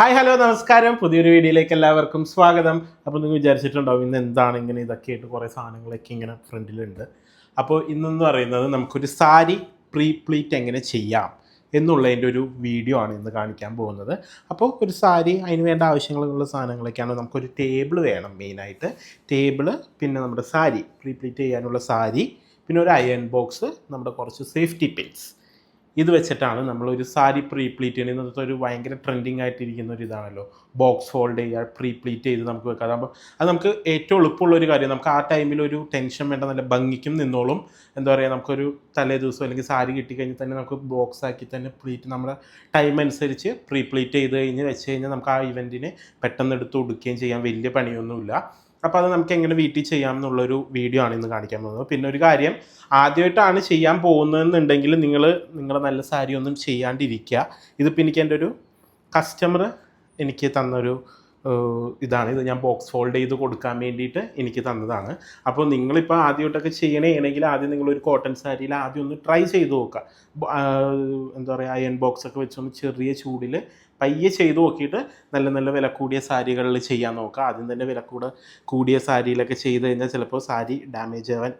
Hi hello നമസ്കാരം. പുതിയൊരു വീഡിയോയിലേക്ക് എല്ലാവർക്കും സ്വാഗതം. അപ്പോൾ നിങ്ങൾ വിചാരിച്ചിട്ടുണ്ടാവും ഇന്ന് എന്താണ് ഇങ്ങനെ ഇതൊക്കെ ആയിട്ട് കുറേ സാധനങ്ങളൊക്കെ ഇങ്ങനെ ഫ്രണ്ടിലുണ്ട്. അപ്പോൾ ഇന്നെന്ന് പറയുന്നത് നമുക്കൊരു സാരി പ്രീ പ്ലീറ്റ് എങ്ങനെ ചെയ്യാം എന്നുള്ളതിന്റെ ഒരു വീഡിയോ ആണ് ഇന്ന് കാണിക്കാൻ പോകുന്നത്. അപ്പോൾ ഒരു സാരി അതിന് വേണ്ട ആവശ്യങ്ങളുള്ള സാധനങ്ങളൊക്കെയാണ്. നമുക്കൊരു ടേബിൾ വേണം മെയിനായിട്ട്. ടേബിൾ പിന്നെ നമ്മുടെ സാരി പ്രീ പ്ലീറ്റ് ചെയ്യാനുള്ള സാരി പിന്നെ ഒരു അയൺ ബോക്സ് നമ്മുടെ കുറച്ച് സേഫ്റ്റി പിൻസ്. ഇത് വെച്ചിട്ടാണ് നമ്മളൊരു സാരി പ്രീ പ്ലീറ്റ് ചെയ്യുന്നത്. ഇന്നത്തെ ഒരു ഭയങ്കര ട്രെൻഡിങ് ആയിട്ടിരിക്കുന്ന ഒരു ഇതാണല്ലോ. ബോക്സ് ഫോൾഡ് ചെയ്യുക പ്രീ പ്ലീറ്റ് ചെയ്ത് നമുക്ക് വെക്കാം. അതാകുമ്പോൾ അത് നമുക്ക് ഏറ്റവും എളുപ്പമുള്ള ഒരു കാര്യം. നമുക്ക് ആ ടൈമിൽ ഒരു ടെൻഷൻ വേണ്ട നല്ല ഭംഗിക്കും നിന്നോളും. എന്താ പറയുക നമുക്കൊരു തലേ ദിവസം അല്ലെങ്കിൽ സാരി കിട്ടിക്കഴിഞ്ഞാൽ തന്നെ നമുക്ക് ബോക്സ് ആക്കി തന്നെ പ്ലീറ്റ് നമ്മുടെ ടൈം അനുസരിച്ച് പ്രീ പ്ലീറ്റ് ചെയ്ത് കഴിഞ്ഞ് വെച്ച് കഴിഞ്ഞാൽ നമുക്ക് ആ ഇവന്റിന് പെട്ടെന്ന് എടുത്ത് കൊടുക്കുകയും ചെയ്യാൻ വലിയ പണിയൊന്നുമില്ല. അപ്പോൾ അത് നമുക്ക് എങ്ങനെ വീട്ടിൽ ചെയ്യാം എന്നുള്ളൊരു വീഡിയോ ആണ് ഇന്ന് കാണിക്കാൻ പോകുന്നത്. പിന്നെ ഒരു കാര്യം ആദ്യമായിട്ടാണ് ചെയ്യാൻ പോകുന്നതെന്നുണ്ടെങ്കിൽ നിങ്ങൾ നിങ്ങളുടെ നല്ല സാരി ഒന്നും ചെയ്യാണ്ടിരിക്കുക. ഇതിപ്പോൾ എനിക്ക് എന്റെ ഒരു കസ്റ്റമർ എനിക്ക് തന്നൊരു ഇതാണ്. ഇത് ഞാൻ ബോക്സ് ഫോൾഡ് ചെയ്ത് കൊടുക്കാൻ വേണ്ടിയിട്ട് എനിക്ക് തന്നതാണ്. അപ്പോൾ നിങ്ങളിപ്പോൾ ആദ്യമായിട്ടൊക്കെ ചെയ്യണമെങ്കിൽ ആദ്യം നിങ്ങളൊരു കോട്ടൺ സാരിയിൽ ആദ്യം ഒന്ന് ട്രൈ ചെയ്ത് നോക്കുക. എന്താ പറയുക അയൺ ബോക്സ് ഒക്കെ വെച്ചൊന്ന് ചെറിയ ചൂടിൽ പയ്യെ ചെയ്ത് നോക്കിയിട്ട് നല്ല നല്ല വില കൂടിയ സാരികളിൽ ചെയ്യാൻ നോക്കുക ആദ്യം തന്നെ വില കൂടെ കൂടിയ സാരിയിലൊക്കെ ചെയ്ത് കഴിഞ്ഞാൽ ചിലപ്പോൾ സാരി ഡാമേജ് ആവാൻ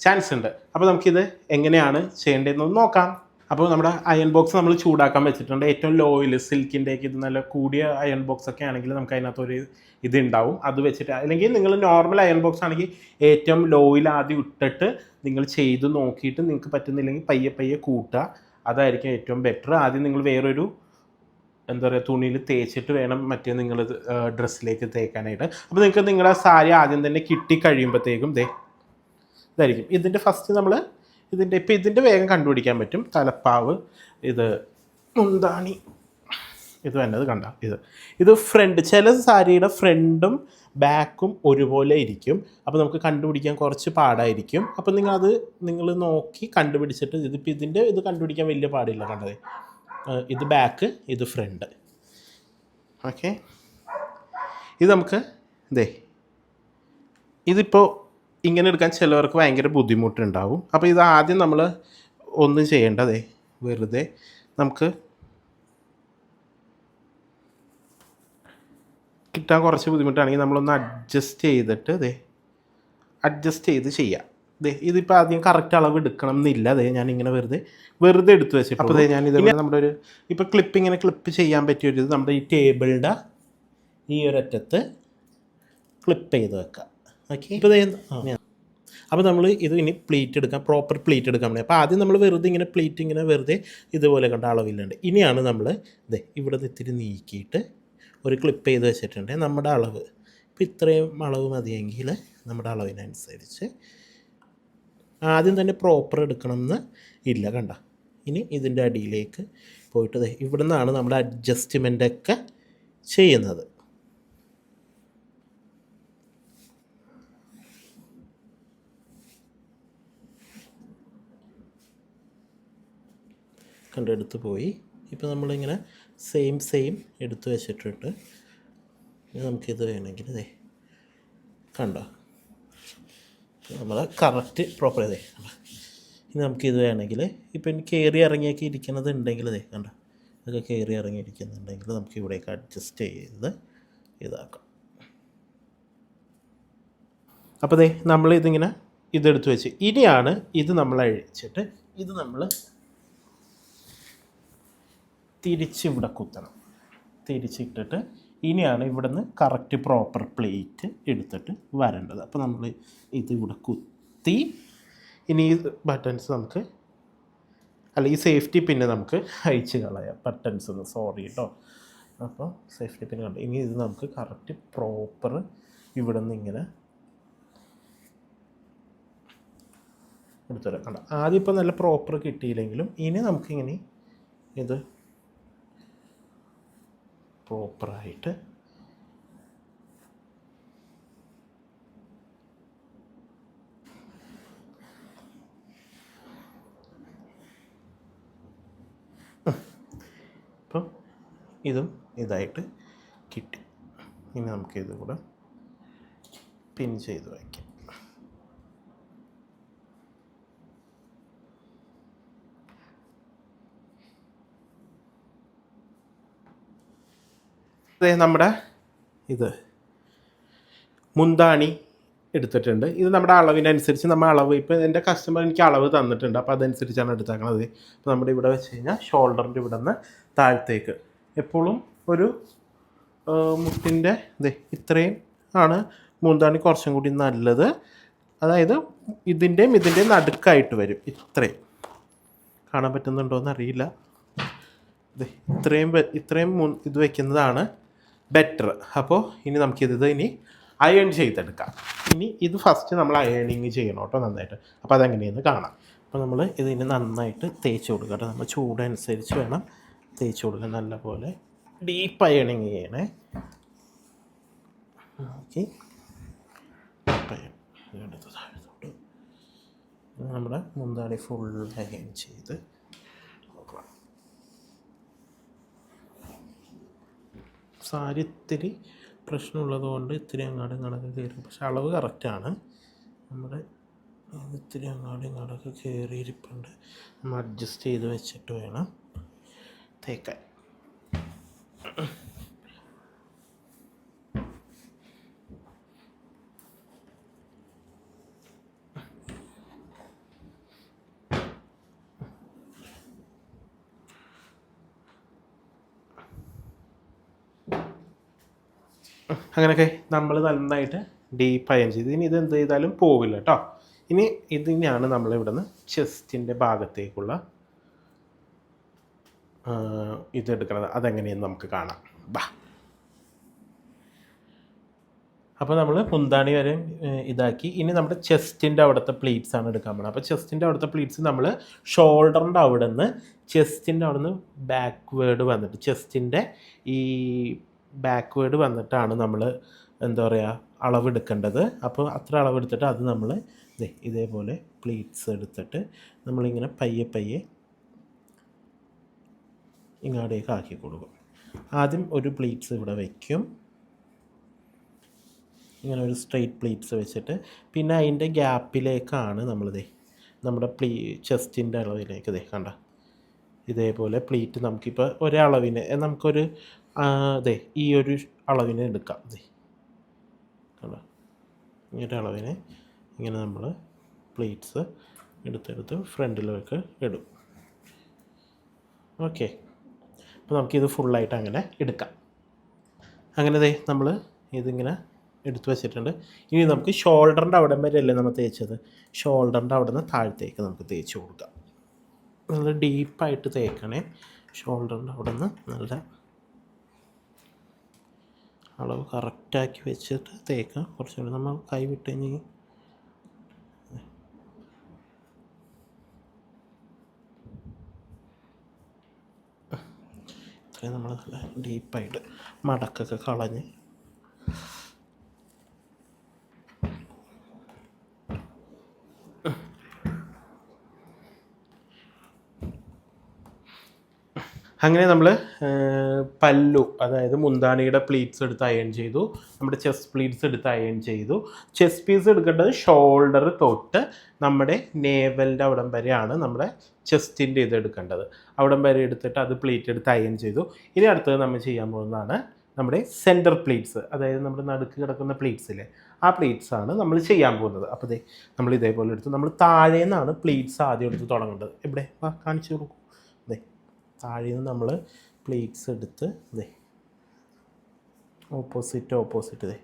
ചാൻസ് ഉണ്ട്. അപ്പോൾ നമുക്കിത് എങ്ങനെയാണ് ചെയ്യേണ്ടതെന്ന് നോക്കാം. അപ്പോൾ നമ്മുടെ അയൺ ബോക്സ് നമ്മൾ ചൂടാക്കാൻ വെച്ചിട്ടുണ്ട്. ഏറ്റവും ലോയിൽ സിൽക്കിന്റെയൊക്കെ ഇത് നല്ല കൂടിയ അയൺ ബോക്സ് ഒക്കെ ആണെങ്കിൽ നമുക്ക് അതിനകത്തൊരു ഇത് ഉണ്ടാവും. അത് വെച്ചിട്ട് അല്ലെങ്കിൽ നിങ്ങൾ നോർമൽ അയൺ ബോക്സ് ആണെങ്കിൽ ഏറ്റവും ലോയിൽ ആദ്യം ഇട്ടിട്ട് നിങ്ങൾ ചെയ്ത് നോക്കിയിട്ട് നിങ്ങൾക്ക് പറ്റുന്നില്ലെങ്കിൽ പയ്യെ പയ്യെ കൂട്ടുക. അതായിരിക്കും ഏറ്റവും ബെറ്റർ ആദ്യം നിങ്ങൾ വേറൊരു എന്താ പറയുക തുണിയിൽ തേച്ചിട്ട് വേണം മറ്റേ നിങ്ങൾ ഡ്രസ്സിലേക്ക് തേക്കാനായിട്ട്. അപ്പോൾ നിങ്ങൾക്ക് നിങ്ങളുടെ സാരി ആദ്യം തന്നെ കിട്ടി കഴിയുമ്പോഴത്തേക്കും ദേ ഇതായിരിക്കും. ഇതിന്റെ ഫസ്റ്റ് നമ്മൾ ഇതിന്റെ ഇപ്പം ഇതിന്റെ വേഗം കണ്ടുപിടിക്കാൻ പറ്റും. തലപ്പാവ് ഇത് മുന്താണി ഇത് ഇത് കണ്ട ഇത്. ഇത് ഫ്രണ്ട് ചില സാരിയുടെ ഫ്രണ്ടും ബാക്കും ഒരുപോലെ ഇരിക്കും. അപ്പോൾ നമുക്ക് കണ്ടുപിടിക്കാൻ കുറച്ച് പാടായിരിക്കും. അപ്പോൾ നിങ്ങളത് നിങ്ങൾ നോക്കി കണ്ടുപിടിച്ചിട്ട് ഇതിപ്പോൾ ഇതിന്റെ ഇത് കണ്ടുപിടിക്കാൻ വലിയ പാടില്ല കണ്ടത്. ഇത് ബാക്ക് ഇത് ഫ്രണ്ട് ഓക്കെ ഇത് നമുക്ക് ഇതേ ഇതിപ്പോൾ ഇങ്ങനെ എടുക്കാൻ ചിലവർക്ക് ഭയങ്കര ബുദ്ധിമുട്ടുണ്ടാവും. അപ്പോൾ ഇത് ആദ്യം നമ്മൾ ഒന്നും ചെയ്യേണ്ടതേ വെറുതെ നമുക്ക് കിട്ടാൻ കുറച്ച് ബുദ്ധിമുട്ടാണെങ്കിൽ നമ്മളൊന്ന് അഡ്ജസ്റ്റ് ചെയ്തിട്ട് ദേ അഡ്ജസ്റ്റ് ചെയ്ത് ചെയ്യാം. ഇതിപ്പോൾ ആദ്യം കറക്റ്റ് അളവ് എടുക്കണം എന്നില്ല ദേ ഞാൻ ഇങ്ങനെ വെറുതെ വെറുതെ എടുത്തു വെച്ചിട്ട് അപ്പോൾ ഞാൻ ഇത് നമ്മുടെ ഒരു ഇപ്പോൾ ക്ലിപ്പ് ഇങ്ങനെ ക്ലിപ്പ് ചെയ്യാൻ പറ്റിയ ഒരു ഇത് നമ്മുടെ ഈ ടേബിളിന്റെ ഈ ഒരറ്റത്ത് ക്ലിപ്പ് ചെയ്ത് വെക്കാം. ഓക്കെ ഇപ്പോൾ അപ്പോൾ നമ്മൾ ഇത് ഇനി പ്ലീറ്റ് എടുക്കാം പ്രോപ്പർ പ്ലീറ്റ് എടുക്കാൻ വേണ്ടി. അപ്പോൾ ആദ്യം നമ്മൾ വെറുതെ ഇങ്ങനെ പ്ലീറ്റ് ഇങ്ങനെ വെറുതെ ഇതുപോലെ കണ്ട അളവില്ലുണ്ട്. ഇനിയാണ് നമ്മൾ ഇതെ ഇവിടെ നിന്ന് ഇത്തിരി നീക്കിയിട്ട് ഒരു ക്ലിപ്പ് ചെയ്ത് വെച്ചിട്ടുണ്ട്. നമ്മുടെ അളവ്. ഇപ്പോൾ ഇത്രയും അളവ് മതിയെങ്കിൽ നമ്മുടെ അളവിനനുസരിച്ച് ആദ്യം തന്നെ പ്രോപ്പർ എടുക്കണം എന്ന് ഇല്ല കണ്ട? ഇനി ഇതിന്റെ അടിയിലേക്ക് പോയിട്ട് ഇവിടെ നിന്നാണ് നമ്മുടെ അഡ്ജസ്റ്റ്മെന്റൊക്കെ ചെയ്യുന്നത്. കണ്ടെടുത്ത് പോയി. ഇപ്പോൾ നമ്മളിങ്ങനെ സെയിം സെയിം എടുത്ത് വെച്ചിട്ടിട്ട് നമുക്കിത് വേണമെങ്കിൽ ഇതേ കണ്ടോ? നമ്മൾ കറക്റ്റ് പ്രോപ്പർ ഇതേ ഇനി നമുക്ക് ഇത് വേണമെങ്കിൽ ഇപ്പം ഇനി കയറി ഇറങ്ങിയൊക്കെ ഇരിക്കുന്നത് ഉണ്ടെങ്കിൽ ഇതേ കണ്ട? ഇതൊക്കെ കയറി ഇറങ്ങിയിരിക്കുന്നുണ്ടെങ്കിൽ നമുക്ക് ഇവിടേക്ക് അഡ്ജസ്റ്റ് ചെയ്ത് ഇതാക്കാം. അപ്പോൾ ദേ നമ്മൾ ഇതിങ്ങനെ ഇതെടുത്ത് വെച്ച്. ഇനിയാണ് ഇത് നമ്മൾ അഴിച്ചിട്ട് ഇത് നമ്മൾ തിരിച്ചിവിടെ കുത്തണം. തിരിച്ചിട്ടിട്ട് ഇനിയാണ് ഇവിടുന്ന് കറക്റ്റ് പ്രോപ്പർ പ്ലേറ്റ് എടുത്തിട്ട് വരേണ്ടത്. അപ്പോൾ നമ്മൾ ഇത് ഇവിടെ കുത്തി ഇനി ഈ ബട്ടൺസ് നമുക്ക് അല്ല ഈ സേഫ്റ്റി പിന്നെ നമുക്ക് അഴിച്ച് കളയാം. ബട്ടൺസ് ഒന്ന് സോറി കേട്ടോ അപ്പോൾ സേഫ്റ്റി പിന്നെ കണ്ടു? ഇനി ഇത് നമുക്ക് കറക്റ്റ് പ്രോപ്പർ ഇവിടെ നിന്ന് ഇങ്ങനെ എടുത്തുതരാം കണ്ട? ആദ്യം ഇപ്പോൾ നല്ല പ്രോപ്പർ കിട്ടിയില്ലെങ്കിലും ഇനി നമുക്കിങ്ങനെ ഇത് പ്രോപ്പറായിട്ട് അപ്പം ഇതും ഇതായിട്ട് കിട്ടി. ഇനി നമുക്കിത് കൂടെ പിൻ ചെയ്ത് വയ്ക്കാം. നമ്മുടെ ഇത് മുന്താണി എടുത്തിട്ടുണ്ട്. ഇത് നമ്മുടെ അളവിനനുസരിച്ച് നമ്മൾ അളവ് ഇപ്പോൾ എന്റെ കസ്റ്റമർ എനിക്ക് അളവ് തന്നിട്ടുണ്ട്. അപ്പോൾ അതനുസരിച്ചാണ് എടുത്തേക്കണത്. അപ്പോൾ നമ്മുടെ ഇവിടെ വെച്ച് കഴിഞ്ഞാൽ ഷോൾഡറിന്റെ ഇവിടെ നിന്ന് താഴത്തേക്ക്. എപ്പോഴും ഒരു മുട്ടിന്റെ ഇത് ഇത്രയും ആണ് മുന്താണി കുറച്ചും കൂടി നല്ലത്. അതായത് ഇതിന്റെയും ഇതിന്റെയും നടുക്കായിട്ട് വരും ഇത്രയും. കാണാൻ പറ്റുന്നുണ്ടോ എന്ന് അറിയില്ല. ഇത് ഇത്രയും ഇത്രയും ഇത് വെക്കുന്നതാണ് ബെറ്റർ അപ്പോൾ ഇനി നമുക്കിത് ഇനി അയൺ ചെയ്തെടുക്കാം. ഇനി ഇത് ഫസ്റ്റ് നമ്മൾ അയണിങ് ചെയ്യണം കേട്ടോ നന്നായിട്ട്. അപ്പോൾ അതെങ്ങനെയെന്ന് കാണാം. അപ്പോൾ നമ്മൾ ഇതിന് നന്നായിട്ട് തേച്ച് കൊടുക്കുക കേട്ടോ. നമ്മൾ ചൂടനുസരിച്ച് വേണം തേച്ച് കൊടുക്കാൻ. നല്ലപോലെ ഡീപ്പ് അയണിങ് ചെയ്യണേ. ഓക്കെ. നമ്മുടെ മുന്താണി ഫുൾ അയൺ ചെയ്ത് സാരി ഇത്തിരി പ്രശ്നമുള്ളത് കൊണ്ട് ഇത്തിരി അങ്ങാടും ഇങ്ങോട്ടൊക്കെ കയറി. പക്ഷെ അളവ് കറക്റ്റാണ്. നമ്മുടെ ഇത് ഇത്തിരി അങ്ങാടും ഇങ്ങോട്ടൊക്കെ കയറിയിരിപ്പുണ്ട്. നമ്മൾ അഡ്ജസ്റ്റ് ചെയ്ത് വെച്ചിട്ട് വേണം തേക്കാൻ. അങ്ങനെയൊക്കെ നമ്മൾ നന്നായിട്ട് ഡീപ്പ് അയൺ ചെയ്ത്. ഇനി ഇത് എന്ത് ചെയ്താലും പോവില്ല കേട്ടോ ഇനി ഇതിനെയാണ് നമ്മൾ ഇവിടുന്ന് ചെസ്റ്റിന്റെ ഭാഗത്തേക്കുള്ള ഇതെടുക്കുന്നത് അതെങ്ങനെയെന്ന് നമുക്ക് കാണാം. ബാ. അപ്പോൾ നമ്മൾ മുന്താണി വരെ ഇതാക്കി. ഇനി നമ്മുടെ ചെസ്റ്റിന്റെ അവിടുത്തെ പ്ലീറ്റ്സ് ആണ് എടുക്കാൻ പോകുന്നത് അപ്പോൾ ചെസ്റ്റിന്റെ അവിടുത്തെ പ്ലീറ്റ്സ് നമ്മൾ ഷോൾഡറിന്റെ അവിടെ നിന്ന് ചെസ്റ്റിന്റെ അവിടെ നിന്ന് ബാക്ക്വേഡ് വന്നിട്ട് ചെസ്റ്റിന്റെ ഈ ബാക്ക്വേഡ് വന്നിട്ടാണ് നമ്മൾ എന്താ പറയുക അളവെടുക്കേണ്ടത്. അപ്പോൾ അത്ര അളവെടുത്തിട്ട് അത് നമ്മൾ ഇതേപോലെ പ്ലീറ്റ്സ് എടുത്തിട്ട് നമ്മളിങ്ങനെ പയ്യെ പയ്യെ ഇങ്ങോട്ടേക്ക് ആക്കി കൊടുക്കും. ആദ്യം ഒരു പ്ലീറ്റ്സ് ഇവിടെ വയ്ക്കും ഇങ്ങനെ ഒരു സ്ട്രെയിറ്റ് പ്ലീറ്റ്സ് വെച്ചിട്ട് പിന്നെ അതിന്റെ ഗ്യാപ്പിലേക്കാണ് നമ്മളിതേ നമ്മുടെ പ്ലീ ചെസ്റ്റിന്റെ അളവിലേക്ക് ഇതേ കണ്ട. ഇതേപോലെ പ്ലീറ്റ് നമുക്കിപ്പോൾ ഒരളവിന് നമുക്കൊരു ദേ ഈ ഒരു അളവിനെ എടുക്കാം. അതെ കണ്ടോ? ഈ അളവിന് ഇങ്ങനെ നമ്മൾ പ്ലേറ്റ്സ് എടുത്തെടുത്ത് ഫ്രണ്ടിലേക്ക് ഇടും. ഓക്കെ. അപ്പോൾ നമുക്കിത് ഫുള്ളായിട്ട് അങ്ങനെ എടുക്കാം. അങ്ങനെ ദേ നമ്മൾ ഇതിങ്ങനെ എടുത്തു വെച്ചിട്ടുണ്ട്. ഇനി നമുക്ക് ഷോൾഡറിന്റെ അവിടം വരെ അല്ലേ നമ്മൾ തേച്ചത്? ഷോൾഡറിന്റെ അവിടെ നിന്ന് താഴത്തേക്ക് നമുക്ക് തേച്ച് കൊടുക്കാം. നല്ല ഡീപ്പായിട്ട് തേക്കണേ. ഷോൾഡറിന്റെ അവിടെ നിന്ന് നല്ല അളവ് കറക്റ്റാക്കി വെച്ചിട്ട് തേക്കാം കുറച്ചുകൂടി നമ്മൾ കൈ വിട്ട് കഴിഞ്ഞ് ഇത്രയും നമ്മൾ ഡീപ്പായിട്ട് മടക്കൊക്കെ കളഞ്ഞ് അങ്ങനെ നമ്മൾ പല്ലു അതായത് മുന്താണിയുടെ പ്ലീറ്റ്സ് എടുത്ത് അയൺ ചെയ്തു. നമ്മുടെ ചെസ്റ്റ് പ്ലീറ്റ്സ് എടുത്ത് അയൺ ചെയ്തു. ചെസ്റ്റ് പീസ് എടുക്കേണ്ടത് ഷോൾഡർ തൊട്ട് നമ്മുടെ നേവലിന്റെ അവിടം വരെയാണ് നമ്മുടെ ചെസ്റ്റിന്റെ ഇത് എടുക്കേണ്ടത്. അവിടം വരെ എടുത്തിട്ട് അത് പ്ലീറ്റ് എടുത്ത് അയൺ ചെയ്തു. ഇനി അടുത്തത് നമ്മൾ ചെയ്യാൻ പോകുന്നതാണ് നമ്മുടെ സെന്റർ പ്ലീറ്റ്സ് അതായത് നമ്മുടെ നടുക്ക് കിടക്കുന്ന പ്ലീറ്റ്സിലെ ആ പ്ലീറ്റ്സ് ആണ് നമ്മൾ ചെയ്യാൻ പോകുന്നത്. അപ്പോൾ ദേ നമ്മൾ ഇതേപോലെ എടുത്ത് നമ്മൾ താഴെ നിന്നാണ് പ്ലീറ്റ്സ് ആദ്യം എടുത്ത് തുടങ്ങേണ്ടത്. എവിടെ? കാണിച്ചു കൊടുക്കൂ. താഴെ നിന്ന് നമ്മൾ പ്ലേറ്റ്സ് എടുത്ത് ദേ ഓപ്പോസിറ്റ് ഓപ്പോസിറ്റ് ദേ.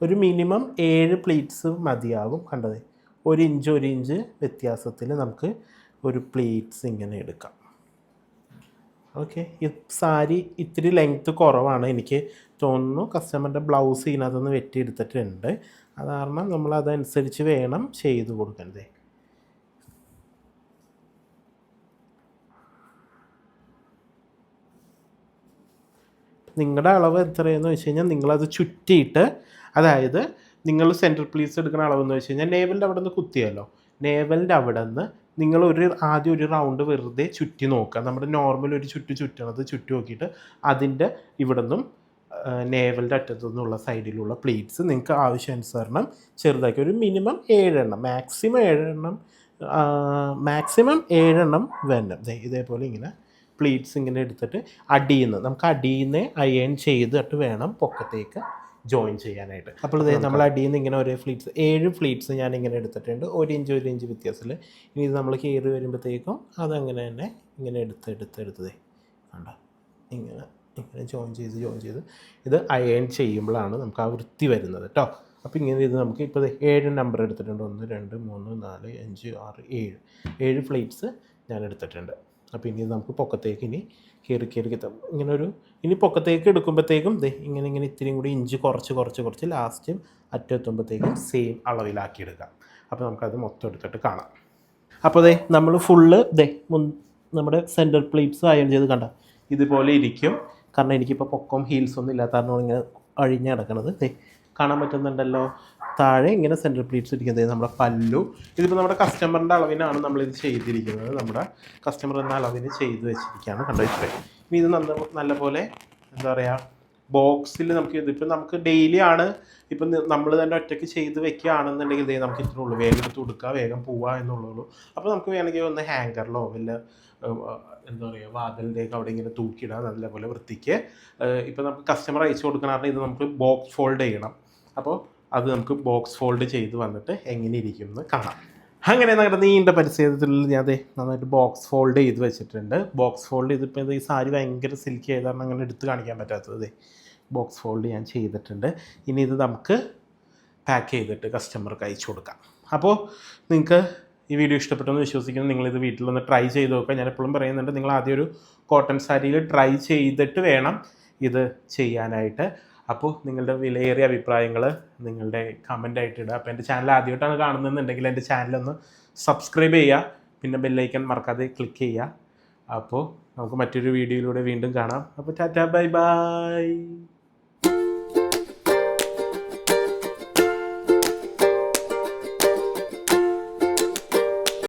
ഒരു മിനിമം ഏഴ് പ്ലേറ്റ്സ് മതിയാകും കണ്ടത് ഒരു ഇഞ്ച് ഒരു ഇഞ്ച് വ്യത്യാസത്തിൽ നമുക്ക് ഒരു പ്ലേറ്റ്സ് ഇങ്ങനെ എടുക്കാം. ഓക്കെ ഈ സാരി ഇത്തിരി ലെങ്ത്ത് കുറവാണ് എനിക്ക് തോന്നുന്നു. കസ്റ്റമറിന്റെ ബ്ലൗസ് ഇതിനകത്തുനിന്ന് വെട്ടിയെടുത്തിട്ടുണ്ട്. അത് കാരണം നമ്മൾ അതനുസരിച്ച് വേണം ചെയ്ത് കൊടുക്കേണ്ടത് നിങ്ങളുടെ അളവ് എത്രയെന്ന് വെച്ച് കഴിഞ്ഞാൽ നിങ്ങളത് ചുറ്റിയിട്ട് അതായത് നിങ്ങൾ സെൻട്രൽ പ്ലീസ് എടുക്കുന്ന അളവെന്ന് വെച്ച് കഴിഞ്ഞാൽ നേവലിന്റെ അവിടെ നിന്ന് കുത്തിയല്ലോ നേവലിന്റെ അവിടെ നിന്ന് നിങ്ങൾ ഒരു ആദ്യം ഒരു റൗണ്ട് വെറുതെ ചുറ്റി നോക്കുക. നമ്മുടെ നോർമൽ ഒരു ചുറ്റു ചുറ്റണത് ചുറ്റി നോക്കിയിട്ട് അതിന്റെ ഇവിടെ നിന്നും നേവലിന്റെ അറ്റത്തു നിന്നുള്ള സൈഡിലുള്ള പ്ലേറ്റ്സ് നിങ്ങൾക്ക് ആവശ്യാനുസരണം ചെറുതാക്കി ഒരു മിനിമം ഏഴെണ്ണം മാക്സിമം ഏഴെണ്ണം മാക്സിമം ഏഴെണ്ണം വേണം. ഇതേപോലെ ഇങ്ങനെ പ്ലീറ്റ്സ് ഇങ്ങനെ എടുത്തിട്ട് അടിയിൽ നിന്ന് നമുക്ക് അടിയിൽ നിന്ന് അയൺ ചെയ്തിട്ട് വേണം പൊക്കത്തേക്ക് ജോയിൻ ചെയ്യാനായിട്ട്. അപ്പോൾ ഇത് നമ്മൾ അടിയിൽ നിന്ന് ഇങ്ങനെ ഒരേ ഫ്ലീറ്റ്സ് ഏഴ് ഫ്ലീറ്റ്സ് ഞാൻ ഇങ്ങനെ എടുത്തിട്ടുണ്ട്. ഒരു ഇഞ്ച് ഒരു ഇഞ്ച് വ്യത്യാസത്തിൽ. ഇനി ഇത് നമ്മൾ കയറി വരുമ്പോഴത്തേക്കും അതങ്ങനെ തന്നെ ഇങ്ങനെ എടുത്ത് എടുത്ത് എടുത്തതേ കണ്ട. ഇങ്ങനെ ഇങ്ങനെ ജോയിൻ ചെയ്ത് ജോയിൻ ചെയ്ത് ഇത് അയൺ ചെയ്യുമ്പോഴാണ് നമുക്ക് ആ വൃത്തി വരുന്നത് കേട്ടോ. അപ്പോൾ ഇങ്ങനെ ഇത് നമുക്ക് ഇപ്പോൾ ഏഴ് നമ്പർ എടുത്തിട്ടുണ്ട്. ഒന്ന് രണ്ട് മൂന്ന് നാല് അഞ്ച് ആറ് ഏഴ്. ഏഴ് ഫ്ലീറ്റ്സ് ഞാൻ എടുത്തിട്ടുണ്ട്. അപ്പോൾ ഇനി നമുക്ക് പൊക്കത്തേക്ക് ഇനി കയറി കയറി ഇങ്ങനെ ഒരു ഇനി പൊക്കത്തേക്ക് എടുക്കുമ്പോഴത്തേക്കും ഇങ്ങനെ ഇങ്ങനെ ഇത്തിരിയും കൂടി ഇഞ്ച് കുറച്ച് കുറച്ച് കുറച്ച് ലാസ്റ്റ് അറ്റെത്തുമ്പോഴത്തേക്കും സെയിം അളവിലാക്കി എടുക്കാം അപ്പോൾ നമുക്കത് മൊത്തം എടുത്തിട്ട് കാണാം. അപ്പോൾ ദേ നമ്മൾ ഫുള്ള് ദേ മുൻ നമ്മുടെ സെന്റർ പ്ലേറ്റ്സ് അയൺ ചെയ്ത് കണ്ട ഇതുപോലെ ഇരിക്കും. കാരണം എനിക്കിപ്പോൾ പൊക്കം ഹീൽസ് ഒന്നും ഇല്ലാത്ത കാരണം ഇങ്ങനെ അഴിഞ്ഞ് കിടക്കണത് ദേ കാണാൻ പറ്റുന്നുണ്ടല്ലോ? താഴെ ഇങ്ങനെ സെൻട്രൽ പ്ലീറ്റ്സ് ഇരിക്കുന്നത് നമ്മുടെ പല്ലു ഇതിപ്പോൾ നമ്മുടെ കസ്റ്റമറിന്റെ അളവിനാണ് നമ്മളിത് ചെയ്തിരിക്കുന്നത്. നമ്മുടെ കസ്റ്റമർ എന്ന അളവിന് ചെയ്ത് വെച്ചിരിക്കുകയാണ്. കണ്ടോ ഇത്രയും ഇനി ഇത് നല്ല നല്ലപോലെ എന്താ പറയുക ബോക്സിൽ നമുക്ക് ഇതിപ്പോൾ നമുക്ക് ഡെയിലി ആണ്. ഇപ്പം നമ്മൾ തന്നെ ഒറ്റയ്ക്ക് ചെയ്ത് വെക്കുകയാണെന്നുണ്ടെങ്കിൽ ഇതേ നമുക്ക് ഇത്രേ ഉള്ളൂ. വേഗം എടുത്ത് കൊടുക്കുക വേഗം പോവുക എന്നുള്ളൂ അപ്പോൾ നമുക്ക് വേണമെങ്കിൽ ഒന്ന് ഹാങ്കറിലോ വല്ല എന്താ പറയുക വാതിലിന്റെയൊക്കെ അവിടെ ഇങ്ങനെ തൂക്കിയിടുക നല്ലപോലെ വൃത്തിക്ക്. ഇപ്പം നമുക്ക് കസ്റ്റമർ അയച്ചു കൊടുക്കണമെങ്കിൽ ഇത് നമുക്ക് ബോക്സ് ഫോൾഡ് ചെയ്യണം. അപ്പോൾ അത് നമുക്ക് ബോക്സ് ഫോൾഡ് ചെയ്ത് വന്നിട്ട് എങ്ങനെ ഇരിക്കും എന്ന് കാണാം. അങ്ങനെ നമ്മുടെ നീണ്ട പരിസരത്തിൽ ഞാൻ അതെ നന്നായിട്ട് ബോക്സ് ഫോൾഡ് ചെയ്ത് വെച്ചിട്ടുണ്ട്. ബോക്സ് ഫോൾഡ് ചെയ്തിപ്പോൾ ഈ സാരി ഭയങ്കര സിൽക്കി ആയതാണ് അങ്ങനെ എടുത്ത് കാണിക്കാൻ പറ്റാത്തത് ബോക്സ് ഫോൾഡ് ഞാൻ ചെയ്തിട്ടുണ്ട്. ഇനി ഇത് നമുക്ക് പാക്ക് ചെയ്തിട്ട് കസ്റ്റമർക്ക് അയച്ചു കൊടുക്കാം. അപ്പോൾ നിങ്ങൾക്ക് ഈ വീഡിയോ ഇഷ്ടപ്പെട്ടെന്ന് വിശ്വസിക്കുന്നു. നിങ്ങളിത് വീട്ടിലൊന്ന് ട്രൈ ചെയ്ത് നോക്കുക. ഞാൻ എപ്പോഴും പറയുന്നുണ്ട് നിങ്ങൾ ആദ്യം ഒരു കോട്ടൺ സാരിയിൽ ട്രൈ ചെയ്തിട്ട് വേണം ഇത് ചെയ്യാനായിട്ട്. അപ്പോൾ നിങ്ങളുടെ വിലയേറിയ അഭിപ്രായങ്ങൾ നിങ്ങളുടെ കമന്റ് ആയിട്ട് ഇടുക. അപ്പോൾ എന്റെ ചാനൽ ആദ്യമായിട്ടാണ് കാണുന്നതെന്നുണ്ടെങ്കിൽ എന്റെ ചാനലൊന്ന് സബ്സ്ക്രൈബ് ചെയ്യുക. പിന്നെ ബെല്ലൈക്കൺ മറക്കാതെ ക്ലിക്ക് ചെയ്യുക. അപ്പോൾ നമുക്ക് മറ്റൊരു വീഡിയോയിലൂടെ വീണ്ടും കാണാം. അപ്പോൾ ടാറ്റാ ബൈ ബൈ